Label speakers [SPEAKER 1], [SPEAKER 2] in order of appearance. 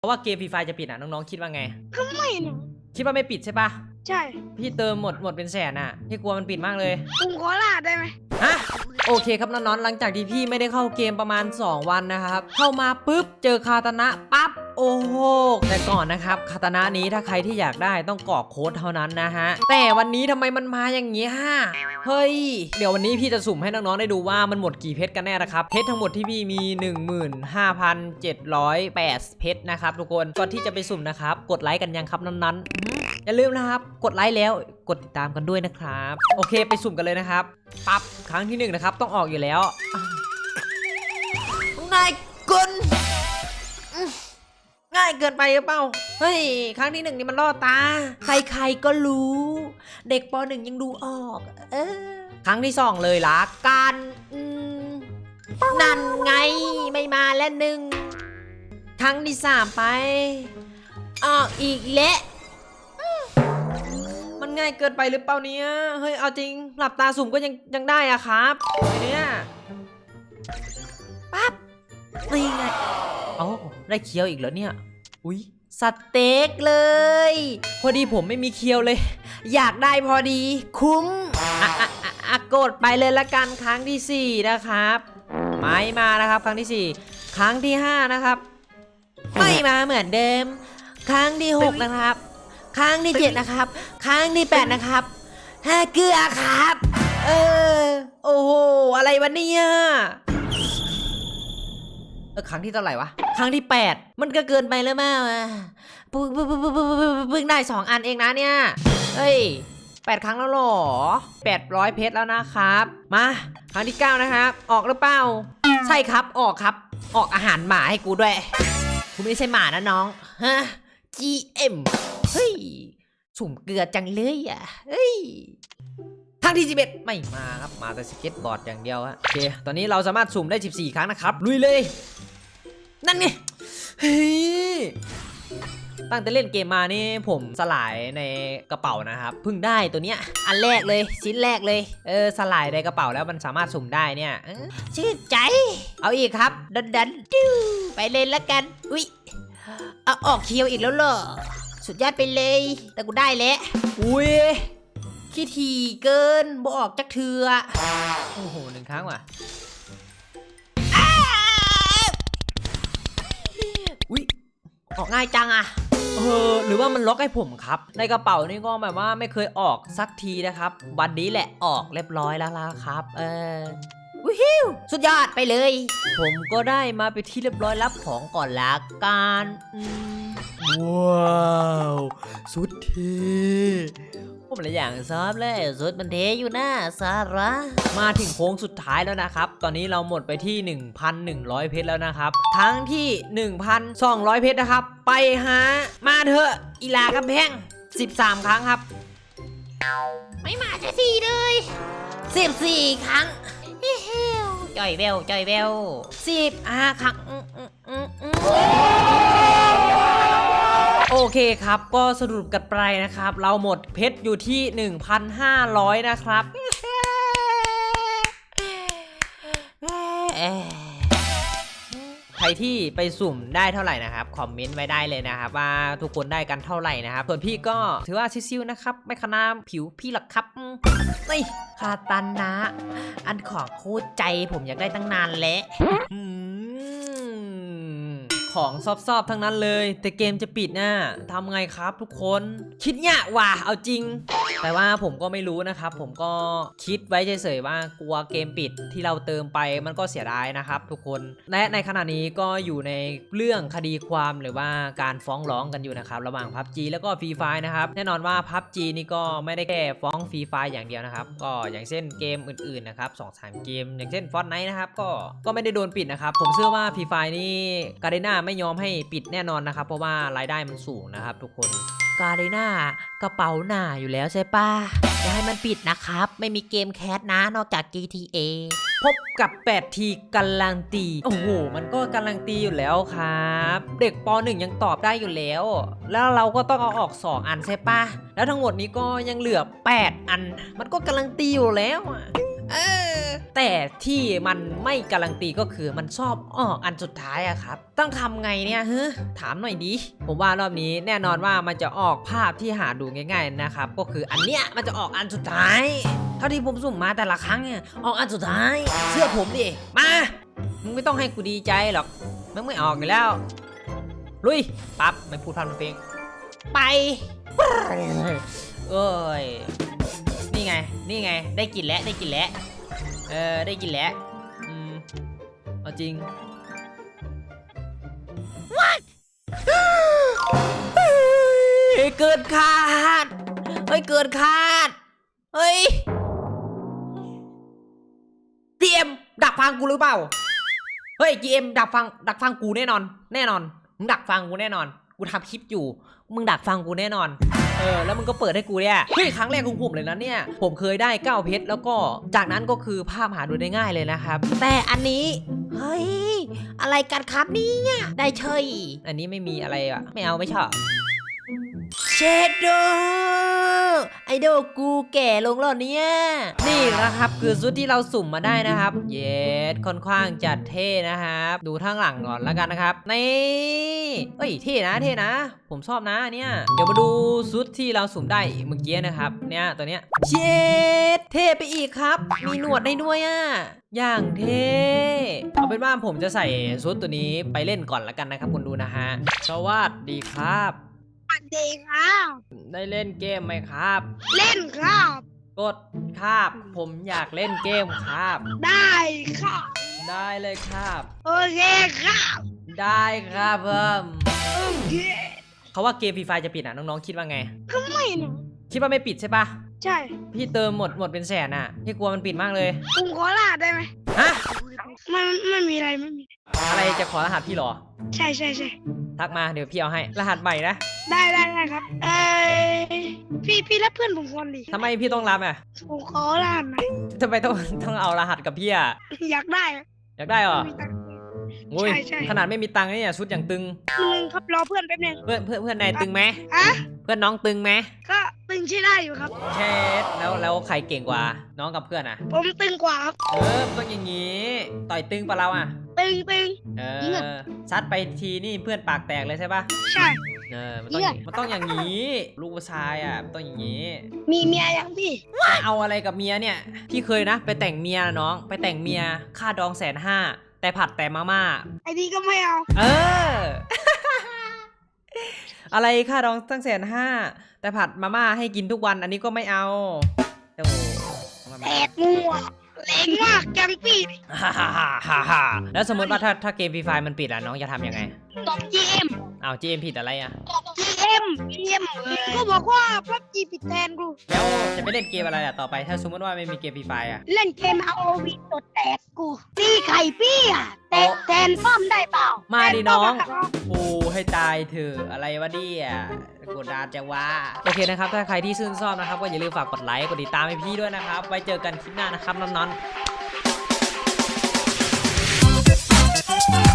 [SPEAKER 1] เพราะว่าเกมฟรีไฟจะปิดอะน้องๆคิดว่าไง
[SPEAKER 2] ก็ไม่นะ
[SPEAKER 1] คิดว่าไม่ปิดใช่ปะ
[SPEAKER 2] ใช่
[SPEAKER 1] พี่เติมหมดหมดเป็นแสนอะพี่กลัวมันปิดมากเลย
[SPEAKER 2] ผมขอลาได้ไหม
[SPEAKER 1] ฮะโอเคครับน้องๆหลังจากที่พี่ไม่ได้เข้าเกมประมาณ 2 วันนะครับ เข้ามาปุ๊บเจอคาตานะปั๊บ โอ้โหแต่ก่อนนะครับคาตานะนี้ถ้าใครที่อยากได้ต้องกรอกโค้ดเท่านั้นนะฮะ แต่วันนี้ทำไมมันมาอย่างเงี้ยเฮ้ย เดี๋ยววันนี้พี่จะสุ่มให้น้องๆได้ดูว่ามันหมดกี่เพชรกันแน่นะครับ เพชรทั้งหมดที่พี่มี 15,708 เพชรนะครับทุกคนก่อนที่จะไปสุ่มนะครับ กดไลค์กันยังครับนั้นๆอย่าลืมนะครับ กดไลค์แล้วกดติดตามกันด้วยนะครับ โอเคไปสุ่มกันเลยนะครับปั๊บครั้งที่หนึ่งนะครับต้องออกอยู่แล้วอะง่ายกินอื้อ ง่ายเกินไปหรือเปล่า เฮ้ย ครั้งที่หนึ่งนี่มันล่อตา ใครๆก็รู้ เด็กปหนึ่งยังดูออก เออ ครั้งที่สองเลยละกันอืมนั่นไงไม่มาแล้วหนึ่ง ครั้งที่สามไป ออกอีกและมันง่ายเกินไปหรือเปล่าเนี่ย เฮ้ย เอาจริง หลับตาสุ่มก็ยังยังได้อะครับไอเนี่ยปั๊บนี่ไง เอ้าได้เคี้ยวอีกแล้วเนี่ย อุ๊ยสเต็กเลย พอดีผมไม่มีเคี้ยวเลย อยากได้พอดี คุ้มอะอะอะอะกดไปเลยละกันครั้งที่สี่นะครับ ไม่มานะครับ ครั้งที่สี่ครั้งที่ห้านะครับ ไม่มาเหมือนเดิม ครั้งที่หกนะครับ ครั้งที่เจ็ดนะครับ ครั้งที่แปดนะครับห้าเกลือครับ เออ โอ้โห อะไรวะเนี่ย เออครั้งที่เท่าไหร่วะ ครั้งที่แปดมันก็เกินไปแล้วมากอะเพิ่งเพิ่งเพิ่งเพิ่งเพิ่งเพิ่งเพิ่งได้สองอันเองนะเนี่ย เฮ้ยแปดครั้งแล้วหรอแปดร้อยเพชรแล้วนะครับ มาครั้งที่เก้านะครับ ออกหรือเปล่า ใช่ครับ ออกครับ ออกอาหารหมาให้กูด้วย กูไม่ใช่หมานะน้อง ฮะ GM เฮ้ย สุ่มเกลือจังเลยอะ เฮ้ยทางที่11ไม่มาครับ มาแต่สเก็ตบอร์ดอย่างเดียวฮะโอเค ตอนนี้เราสามารถสุ่มได้ 14 ครั้งนะครับ ลุยเลย นั่นไงเฮ้ยตั้งแต่เล่นเกมมานี่ผมสลายในกระเป๋านะครับเพิ่งได้ตัวเนี้ยอันแรกเลยชิ้นแรกเลยเออสลายในกระเป๋าแล้วมันสามารถสุ่มได้เนี่ยเออชื่นใจ เอาอีกครับ ดันดันดิวไปเลยละกัน อุ๊ยเอาออกเคียวอีกแล้วเหรอสุดยอดไปเลย แต่กูได้แล้วอุ้ยขี้ทีเกินบอกจักเถือโอ้โหหนึ่งครั้งว่ะ อุ้ยออกง่ายจังอะเออหรือว่ามันล็อกให้ผมครับ ในกระเป๋านี่ก็แบบว่าไม่เคยออกสักทีนะครับ วันนี้แหละออกเรียบร้อยแล้วล่ะครับ เออวิฮิวสุดยอดไปเลย ผมก็ได้มาไปนที่เรียบร้อยรับของก่อนละกันอืมว้าว สุดเท่ ผมหลายอย่างซอบเลยสุดมันเทอยู่นะสาระมาถึงโค้งสุดท้ายแล้วนะครับ ตอนนี้เราหมดไปที่ 1,100 เพชรแล้วนะครับ ทั้งที่ 1,200 เพชรนะครับ ไปฮะมาเถอะอีลากำแพง 13 ครั้งครับ ไม่มาจะสี่เลย 14 ครั้งจอยเวลจอยเวลสิบอ่าครั้งอืมอืมอืมอืม โอเคครับ ก็สรุปกันไปนะครับ เราหมดเพชรอยู่ที่ 1,500 นะครับใครที่ไปสุ่มได้เท่าไหร่นะครับคอมเมนต์ไว้ได้เลยนะครับว่าทุกคนได้กันเท่าไหร่นะครับส่วนพี่ก็ถือว่าชิวๆนะครับ ไม่ขนาผิวพี่หรอกครับนี่คาตันนะ อันของโคตรใจผมอยากได้ตั้งนานแล้ว ของซอบๆทั้งนั้นเลย แต่เกมจะปิดน่ะทำไงครับทุกคน คิดยากว่ะเอาจริง แต่ว่าผมก็ไม่รู้นะครับ ผมก็คิดไว้เฉยๆว่ากลัวเกมปิดที่เราเติมไปมันก็เสียดายนะครับทุกคนและในขณะนี้ก็อยู่ในเรื่องคดีความหรือว่าการฟ้องร้องกันอยู่นะครับระหว่างพับจีแล้วก็ฟรีไฟนะครับแน่นอนว่าพับจีนี่ก็ไม่ได้แค่ฟ้องฟรีไฟอย่างเดียวนะครับ ก็อย่างเช่นเกมอื่นๆนะครับสองสามเกม อย่างเช่นฟอร์ n ไนท์นะครับก็ก็ไม่ได้โดนปิดนะครับ ผมเชื่อว่าฟรีไฟนี่การเดน่าไม่ยอมให้ปิดแน่นอนนะครับ เพราะว่ารายได้มันสูงนะครับทุกคน กาเดน่ากระเป๋าหนาอยู่แล้วใช่ปะจะให้มันปิดนะครับ ไม่มีเกมแคสนะนอกจาก GTA พบกับ 8 ทีกัลังตี โอ้โห มันก็กัลังตีอยู่แล้วครับ เด็กป .1 ยังตอบได้อยู่แล้ว แล้วเราก็ต้องเอาออก 2 อันใช่ปะแล้วทั้งหมดนี้ก็ยังเหลือ 8 อัน มันก็กัลังตีอยู่แล้ว เออ แต่ที่มันไม่การันตีก็คือมันชอบออกอันสุดท้ายอะครับ ต้องทำไงเนี่ยเฮ้ถามหน่อยดิผมว่ารอบนี้แน่นอนว่ามันจะออกภาพที่หาดูง่าย ๆนะครับ ก็คืออันเนี้ยมันจะออกอันสุดท้ายเท่าที่ผมสุ่มมาแต่ละครั้งเนี่ยออกอันสุดท้าย เชื่อผมดิมามึงไม่ต้องให้กูดีใจหรอกมึงไม่ออกอยู่แล้ว ลุยปั๊บไม่พูดพันเพลงไปเอ้ย นี่ไง นี่ไง ได้กินแล้ว ได้กินแล้ว เออ ได้กินแล้ว อืม เอาจริง What เกินคาด เฮ้ย เกินคาด เฮ้ยเทียมดักฟังกูหรือเปล่า เฮ้ย GM ดักฟัง ดักฟังกูแน่นอน แน่นอน มึงดักฟังกูแน่นอน กูทำคลิปอยู่ มึงดักฟังกูแน่นอน เออ แล้วมึงก็เปิดให้กูเนี่ยเฮ้ยครั้งแรกของผมเลยนะเนี่ย ผมเคยได้9เพชรแล้วก็จากนั้นก็คือภาพหาดูได้ง่ายเลยนะครับ แต่อันนี้ เฮ้ย อะไรกันครับเนี่ย ได้เฉย อันนี้ไม่มีอะไรอะไม่เอาไม่ชอบเชดโดไอโดกูแก่ลงแล้วเนี่ยนี่นะครับคือชุดที่เราสุ่มมาได้นะครับ เยสค่อนข้างจัดเท่นะครับ ดูทางหลังก่อนแล้วกันนะครับนี่เอ้ยเท่นะเท่นะ ผมชอบนะเนี่ยเดี๋ยวมาดูชุดที่เราสุ่มได้เมื่อกี้นะครับเนี่ยตัวเนี้ยเชดเท่ไปอีกครับ มีหนวดได้ด้วยอะอย่างเท่เอาเป็นว่าผมจะใส่ชุดตัวนี้ไปเล่นก่อนแล้วกันนะครับคุณดูนะฮะสวัสดีครับ
[SPEAKER 2] วัสดีครับ
[SPEAKER 1] ได้เล่นเกมไหมครับ
[SPEAKER 2] เล่นครับ
[SPEAKER 1] กดครับ ผมอยากเล่นเกมครับ
[SPEAKER 2] ได้ครับ
[SPEAKER 1] ได้เลยครับ
[SPEAKER 2] โอเคครับ
[SPEAKER 1] ได้ครับเพิ่ม
[SPEAKER 2] โอเค
[SPEAKER 1] เขาว่าเกมฟรีไฟจะปิดอะน้องๆคิดว่าไง
[SPEAKER 2] ก็ไม่นะ
[SPEAKER 1] คิดว่าไม่ปิดใช่ปะ
[SPEAKER 2] ใช่
[SPEAKER 1] พี่เติมหมดหมดเป็นแสนอะพี่กลัวมันปิดมากเลย
[SPEAKER 2] ผมขอลาได้ไหม
[SPEAKER 1] ฮะ
[SPEAKER 2] มันไม่มีอะไรไม่มี
[SPEAKER 1] อะไรจะขอรหัสพี่เหรอ
[SPEAKER 2] ใช่ใช่ใช่
[SPEAKER 1] ทักมาเดี๋ยวพี่เอาให้ รหัสใหม่นะ
[SPEAKER 2] ได้ได้ได้ครับ เอ้ยพี่พี่รับเพื่อนผมคนดิ
[SPEAKER 1] ทำไมพี่ต้องรับอะ
[SPEAKER 2] ผมขอลาหน่อย
[SPEAKER 1] ทำไมต้องต้องเอารหัสกับพี่อะ
[SPEAKER 2] อยากได้อะ
[SPEAKER 1] อยากได้เหรอ
[SPEAKER 2] มีตังค์
[SPEAKER 1] โอ้ย
[SPEAKER 2] ใช่ใช่
[SPEAKER 1] ขนาดไม่มีตังค์เนี่ยชุดอย่างตึง
[SPEAKER 2] นึงครับรอเพื่อนแป๊บนึง
[SPEAKER 1] เพื่อนเพื่อนเพื่อนนายตึงไหม
[SPEAKER 2] อะ
[SPEAKER 1] เพื่อนน้องตึงไหม
[SPEAKER 2] ก็ตึงใช้ได้อยู่ครับ
[SPEAKER 1] เชดแล้วแล้วใครเก่งกว่า น้องกับเพื่อนอะ
[SPEAKER 2] ผมตึงกว่าครับ
[SPEAKER 1] เออมันต้องอย่างงี้ ต่อยตึงปะเราอะ
[SPEAKER 2] ตึงตึง
[SPEAKER 1] เอ
[SPEAKER 2] เยี่ยม
[SPEAKER 1] อซัดไปทีนี่เพื่อนปากแตกเลยใช่ปะ
[SPEAKER 2] ใช่
[SPEAKER 1] เออมันต้อง
[SPEAKER 2] เยี่ยม
[SPEAKER 1] มันต้องอย่างนี้ ลูกผู้ชายอะมันต้องอย่างนี้
[SPEAKER 2] มีเมียยังพี่
[SPEAKER 1] จะเอาอะไรกับเมียเนี่ย พี่เคยนะ ไปแต่งเมียน้อง ไปแต่งเมียค่าดองแสนห้าแต่ผัดแต่มาม่า
[SPEAKER 2] ไอ้นี่ก็ไม่เอา
[SPEAKER 1] เออ อะไรค่าดองตั้งแสนห้าแต่ผัดมาม่าให้กินทุกวันอันนี้ก็ไม่เอาโอ้โห
[SPEAKER 2] แตกมัว แรงมากจังพี่
[SPEAKER 1] ฮ่าฮ่าฮ่าฮ่าฮ่าแล้วสมมติว่าถ้าถ้าเกมฟรีไฟมันปิดอะน้องจะทำยังไง
[SPEAKER 2] ตบ GM
[SPEAKER 1] อ้าวเจมผิดอะไรอะ
[SPEAKER 2] ตบ GM GM ก็บอกว่าพับจีปิดแทนกู
[SPEAKER 1] แล้วจะไปเล่นเกมอะไรอะต่อไปถ้าสมมติว่าไม่มีเกมฟรีไฟอะ
[SPEAKER 2] เล่นเกม ROV ตดแตกกูตีไข่พี่อะแตกแทนป้อมได้เปล่า
[SPEAKER 1] มาดิ
[SPEAKER 2] แทป้
[SPEAKER 1] น้องะโอ้ ให้ตายเถอะอะไรวะเนี่ยกดดาจะว่าโอเคนะครับ ถ้าใครที่ชื่นชอบนะครับ ก็อย่าลืมฝากกดไลค์กดติดตามให้พี่ด้วยนะครับ ไว้เจอกันคลิปหน้านะครับน้องๆ